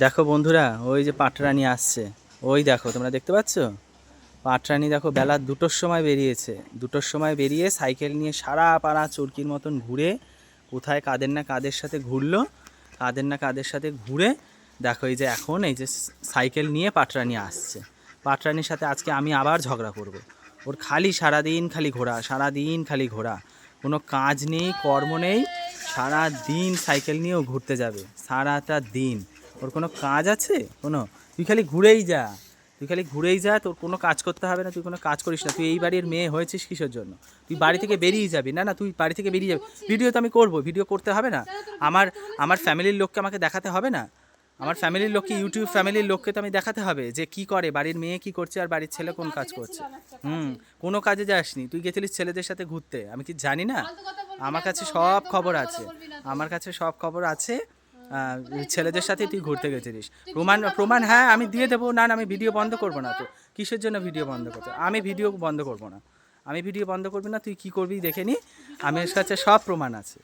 দেখো বন্ধুরা, ওই যে পাটরানি আসছে। ওই দেখো, তোমরা দেখতে পাচ্ছ? পাটরানি দেখো, বেলা দুটোর সময় বেরিয়েছে। দুটোর সময় বেরিয়ে সাইকেল নিয়ে সারা পাড়া চরকির মতন ঘুরে, কোথায় কাদের না কাদের সাথে ঘুরলো, কাদের না কাদের সাথে ঘুরে, দেখো এই যে এখন এই যে সাইকেল নিয়ে পাটরানি আসছে। পাটরানির সাথে আজকে আমি আবার ঝগড়া করব। ওর খালি সারাদিন খালি ঘোরা, সারাদিন খালি ঘোরা। কোনো কাজ নেই, কর্ম নেই সারা দিন সাইকেল নিয়েও ঘুরতে যাবে, সারাটা দিন। ওর কোনো কাজ আছে? কোনো? তুই খালি ঘুরেই যা। তুই খালি ঘুরেই যা, তোর কোনো কাজ করতে হবে না, তুই কোনো কাজ করিস না। তুই এই বাড়ির মেয়ে হয়েছিস কিসের জন্য? তুই বাড়ি থেকে বেরিয়ে যাবি। না না, তুই বাড়ি থেকে বেরিয়ে যাবি। ভিডিও তো আমি করব, ভিডিও করতে হবে না। আমার আমার ফ্যামিলির লোককে আমাকে দেখাতে হবে না? আমার ফ্যামিলির লোককে, ইউটিউব ফ্যামিলির লোককে তো আমি দেখাতে হবে যে কি করে, বাড়ির মেয়ে কি করছে আর বাড়ির ছেলে কোন কাজ করছে। হুম, কোনো কাজে যাসনি। তুই গেছিলিস ছেলেদের সাথে ঘুরতে। আমি কি জানি না? আমার কাছে সব খবর আছে। আমার কাছে সব খবর আছে। ছেলেদের সাথে তুই ঘুরতে গেছিলিস। প্রমাণ প্রমাণ হ্যাঁ আমি দিয়ে দেবো। না না আমি ভিডিও বন্ধ করব না তো। কিসের জন্য ভিডিও বন্ধ করতে আমি ভিডিও বন্ধ করব না। আমি ভিডিও বন্ধ করবি না তুই কি করবি দেখে নি? আমার কাছে সব প্রমাণ আছে।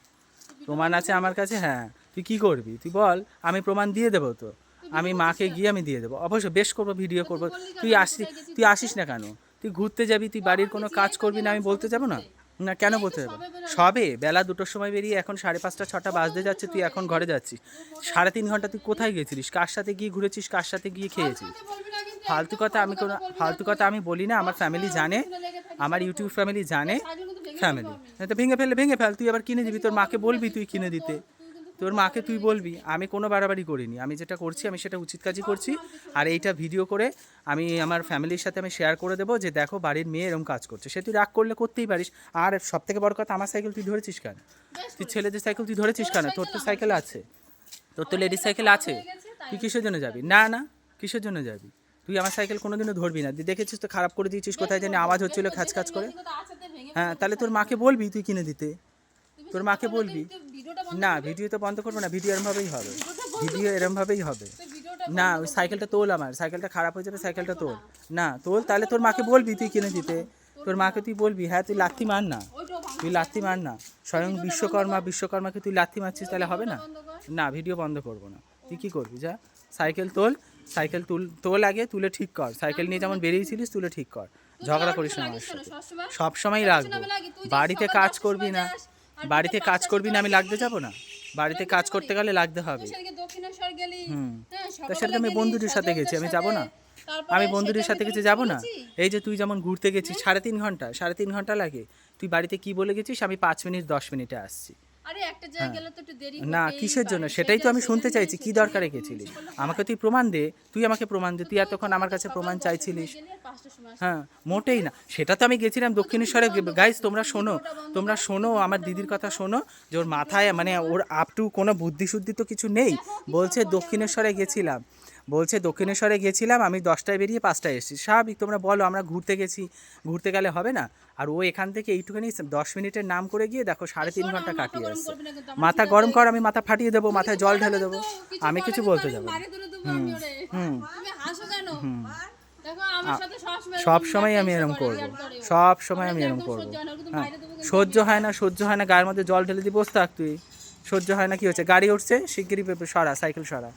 প্রমাণ আছে আমার কাছে হ্যাঁ। তুই কি করবি? তুই বল আমি প্রমাণ দিয়ে দেবো তো। আমি মাকে গিয়ে আমি দিয়ে দেবো। অবশ্যই বেশ করব ভিডিও করব। তুই আসি তুই আসিস না কেন? তুই ঘুরতে যাবি তুই বাড়ির কোনো কাজ করবি না আমি বলতে যাব না? না, কেন বলতে হবে? সবে বেলা দুটোর সময় বেরিয়ে এখন সাড়ে পাঁচটা, ছটা বাজতে যাচ্ছে, তুই এখন ঘরে যাচ্ছিস। সাড়ে তিন ঘণ্টা তুই কোথায় গেছিলিস? কার সাথে গিয়ে ঘুরেছিস? কার সাথে গিয়ে খেয়েছিস? ফালতু কথা আমি কোনো, ফালতু কথা আমি বলি না, আমার ফ্যামিলি জানে, আমার ইউটিউব ফ্যামিলি জানে ফ্যামিলি তো ভেঙে ফেললে, ভেঙে ফেল, তুই আবার কিনে দিবি, তোর মাকে বলবি তুই কিনে দিতে। তোর মাকে তুই বলবি, আমি কোনো বাড়াবাড়ি করিনি। আমি যেটা করছি, আমি সেটা উচিত কাজই করছি। আর এইটা ভিডিও করে আমি আমার ফ্যামিলির সাথে আমি শেয়ার করে দেবো যে দেখো বাড়ির মেয়ে এরকম কাজ করছে। সে তুই রাগ করলে করতেই পারিস। আর সব থেকে বড় কথা, আমার সাইকেল তুই ধরেছিস কেন? তুই ছেলেদের সাইকেল তুই ধরেছিস কেন? তোর তো সাইকেল আছে। তোর তো লেডিস সাইকেল আছে। তুই কিসের জন্য যাবি? না না, কিসের জন্য যাবি? তুই আমার সাইকেল কোনোদিনও ধরবি না। দেখেছিস তো খারাপ করে দিয়েছিস কোথায় জানি আওয়াজ হচ্ছিল খাচ খাচ করে। হ্যাঁ তাহলে তোর মাকে বলবি তুই কিনে দিতে? তোর মাকে বলবি? না ভিডিও তো বন্ধ করব না ভিডিও এরমভাবেই হবে। ভিডিও এরমভাবেই হবে। না ওই সাইকেলটা তোল আমার সাইকেলটা খারাপ হয়ে যাবে সাইকেলটা তোল না। তোল তাহলে তোর মাকে বলবি তুই কিনে দিতে। তোর মাকে তুই বলবি হ্যাঁ তুই লাথি মার না। তুই লাথি মার না। স্বয়ং বিশ্বকর্মা বিশ্বকর্মাকে তুই লাথি মারছিস তাহলে হবে না? না ভিডিও বন্ধ করব না। তুই কী করবি যা। সাইকেল তোল সাইকেল তুল তোল আগে তুলে ঠিক কর। সাইকেল নিয়ে যেমন বেরিয়েছিলিস তুলে ঠিক কর। ঝগড়া করিস না আমার সাথে। সব সময় রাখব। বাড়িতে কাজ করবি না। বাড়িতে কাজ করবি না আমি লাগতে যাব না। বাড়িতে কাজ করতে গেলে লাগতে হবে। হুম। হ্যাঁ, তার সাথে আমি বন্ধুদের সাথে গেছি আমি যাব না। আমি বন্ধুদের সাথে গেছি যাব না। এই যে তুই যেমন ঘুরতে গেছিস সাড়ে তিন ঘণ্টা সাড়ে তিন ঘণ্টা লাগে। তুই বাড়িতে কি বলে গেছিস? আমি পাঁচ মিনিট দশ মিনিটে আসছি। আরে একটা জায়গায় গেলে তো একটু দেরি না কিসের জন্য? সেটাই তো আমি শুনতে চাইছি। কি দরকারে। গেছিলিস? আমাকে তুই প্রমাণ দে। তুই আমাকে প্রমাণ দে। তুই এতক্ষণ আমার কাছে প্রমাণ চাইছিলিস। হ্যাঁ মোটেই না। সেটা তো আমি গেছিলাম দক্ষিণেশ্বরে। গাইজ তোমরা শোনো তোমরা শোনো আমার দিদির কথা শোনো। যে ওর মাথায় মানে ওর আপ টু কোনো বুদ্ধি শুদ্ধি তো কিছু নেই। বলছে দক্ষিণেশ্বরে গেছিলাম। বলছে দক্ষিণেশ্বরে গেছিলাম আমি দশটায় বেরিয়ে পাঁচটায় এসেছি। স্বাভাবিক তোমরা বলো আমরা ঘুরতে গেছি ঘুরতে গেলে হবে না? আর ও এখান থেকে এইটুখানি দশ মিনিটের নাম করে গিয়ে দেখো সাড়ে তিন ঘণ্টা কাটিয়ে আসছে। মাথা গরম কর আমি মাথা ফাটিয়ে দেবো মাথায় জল ঢেলে দেবো। আমি কিছু বলতে যাব। হুম সাথে সবসময় সব সময় আমি ইসে করব। সব সময় আমি একদম করব। সহ্য হয় হ্যাঁ সহ্য হয় না সহ্য হয় না গায়ের মধ্যে জল ঢেলে দিয়ে বসে থাক তুই। সহ্য হয় না কি হচ্ছে? গাড়ি উঠছে শিগগিরই সরা সাইকেল সরা।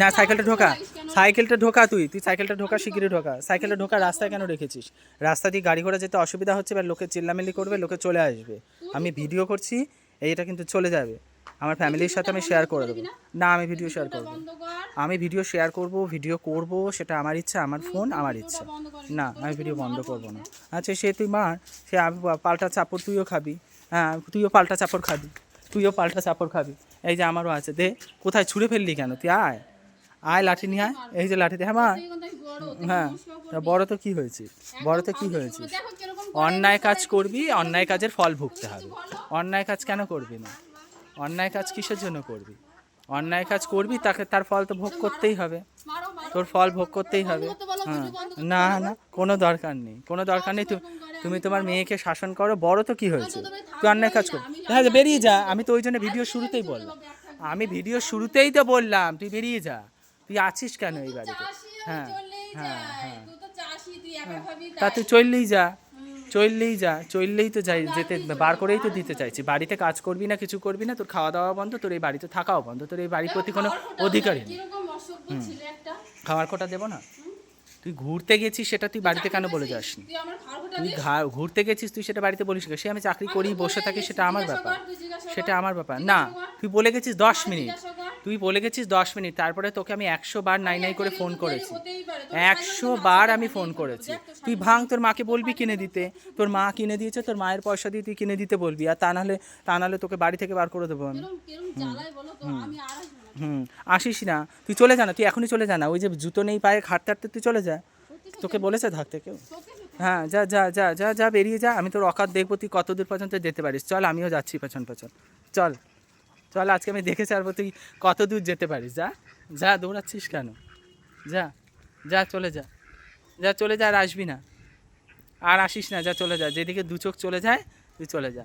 না সাইকেলটা ঢোকা। সাইকেলটা ঢোকা তুই। তুই সাইকেলটা ঢোকা শিগগিরই ঢোকা। সাইকেলটা ঢোকা রাস্তায় কেন রেখেছিস? রাস্তা দিয়ে গাড়ি ঘোড়া যেতে অসুবিধা হচ্ছে এবার লোকে চিল্লামিল্লি করবে লোকে চলে আসবে। আমি ভিডিও করছি এইটা কিন্তু চলে যাবে। আমার ফ্যামিলির সাথে আমি শেয়ার করে দেবো। না? আমি ভিডিও শেয়ার করব। আমি ভিডিও শেয়ার করব ভিডিও করব সেটা আমার ইচ্ছা আমার ফোন আমার ইচ্ছা। না আমি ভিডিও বন্ধ করব না? আচ্ছা সে তুই মার সে আমি পাল্টা চাপড় তুইও খাবি। হ্যাঁ তুইও পাল্টা চাপড় খাবি। তুইও পাল্টা চাপড় খাবি। এই যে আমারও আছে দে কোথায় ছুঁড়ে ফেললি কেন? তুই আয়। আয় লাঠি নিয়ে আয়। এই যে লাঠিতে হ্যাঁ মা। তুই হ্যাঁ। তা বড় তো কি হয়েছে? বড় তো কি হয়েছে? অন্যায় কাজ করবি অন্যায় কাজের ফল ভুগতে হবে। অন্যায় কাজ কেন করবি না? অন্যায় কাজ কিসের জন্য করবি? অন্যায় কাজ করবি তাকে তার ফল তো ভোগ করতেই হবে। তোর ফল ভোগ করতেই হবে। হ্যাঁ। না না কোনো দরকার নেই। কোনো দরকার নেই তুমি তুমি তোমার মেয়েকে শাসন করো বড় তো কি হয়েছে? তুই অন্যায় কাজ কর। হ্যাঁ বেরিয়ে যা আমি তো ওই জন্য ভিডিও শুরুতেই বললাম। আমি ভিডিও শুরুতেই তো বললাম তুই বেরিয়ে যা। তুই আছিস কেন এই বাড়িতে? হ্যাঁ হ্যাঁ হ্যাঁ। তুই তো তুই চললেই যা চললেই যা চললেই তো যাই যেতে বার করেই তো দিতে চাইছি। বাড়িতে কাজ করবি না কিছু করবি না তোর খাওয়া দাওয়া বন্ধ তোর এই বাড়িতে থাকাও বন্ধ তোর এই বাড়ির প্রতি কোনো অধিকারই নেই। খাওয়ার কোটা দেবো না? তুই ঘুরতে গেছিস সেটা তুই বাড়িতে কেন বলে যাসনি? তুই ঘুরতে গেছিস তুই সেটা বাড়িতে বলিস। সে আমি চাকরি করি বসে থাকি সেটা আমার ব্যাপার। সেটা আমার ব্যাপার। না তুই বলে গেছিস দশ মিনিট। তুই বলে গেছিস দশ মিনিট তারপরে তোকে আমি একশো বার নাই নাই করে ফোন করেছি। একশো বার আমি ফোন করেছি। তুই ভাঙ তোর মাকে বলবি কিনে দিতে তোর মা কিনে দিয়েছে তোর মায়ের পয়সা দিয়ে তুই কিনে দিতে বলবি আর তা নাহলে তা নাহলে তোকে বাড়ি থেকে বার করে দেবো আমি। হুম আসিস না তুই চলে যা না তুই এখনই চলে যা না ওই যে জুতো নেই পায়ে হাঁটতে হাঁটতে তুই চলে যা। তোকে বলেছে থাকতে কেউ হ্যাঁ যা যা যা যা যা বেরিয়ে যা আমি তোর অকাত দেখব তুই কত দূর পর্যন্ত যেতে পারিস চল আমিও যাচ্ছি পেছন পেছন চল। চল, আজকে আমি দেখে ছাড়বো তুই কত দূর যেতে পারিস, যা। যা, দৌড়াচ্ছিস কেন? যা যা, চলে যা। যা, চলে যা আর আসবি না। আর আসিস না, যা, চলে যা। যেদিকে দু চোখ চলে যায়, তুই চলে যা।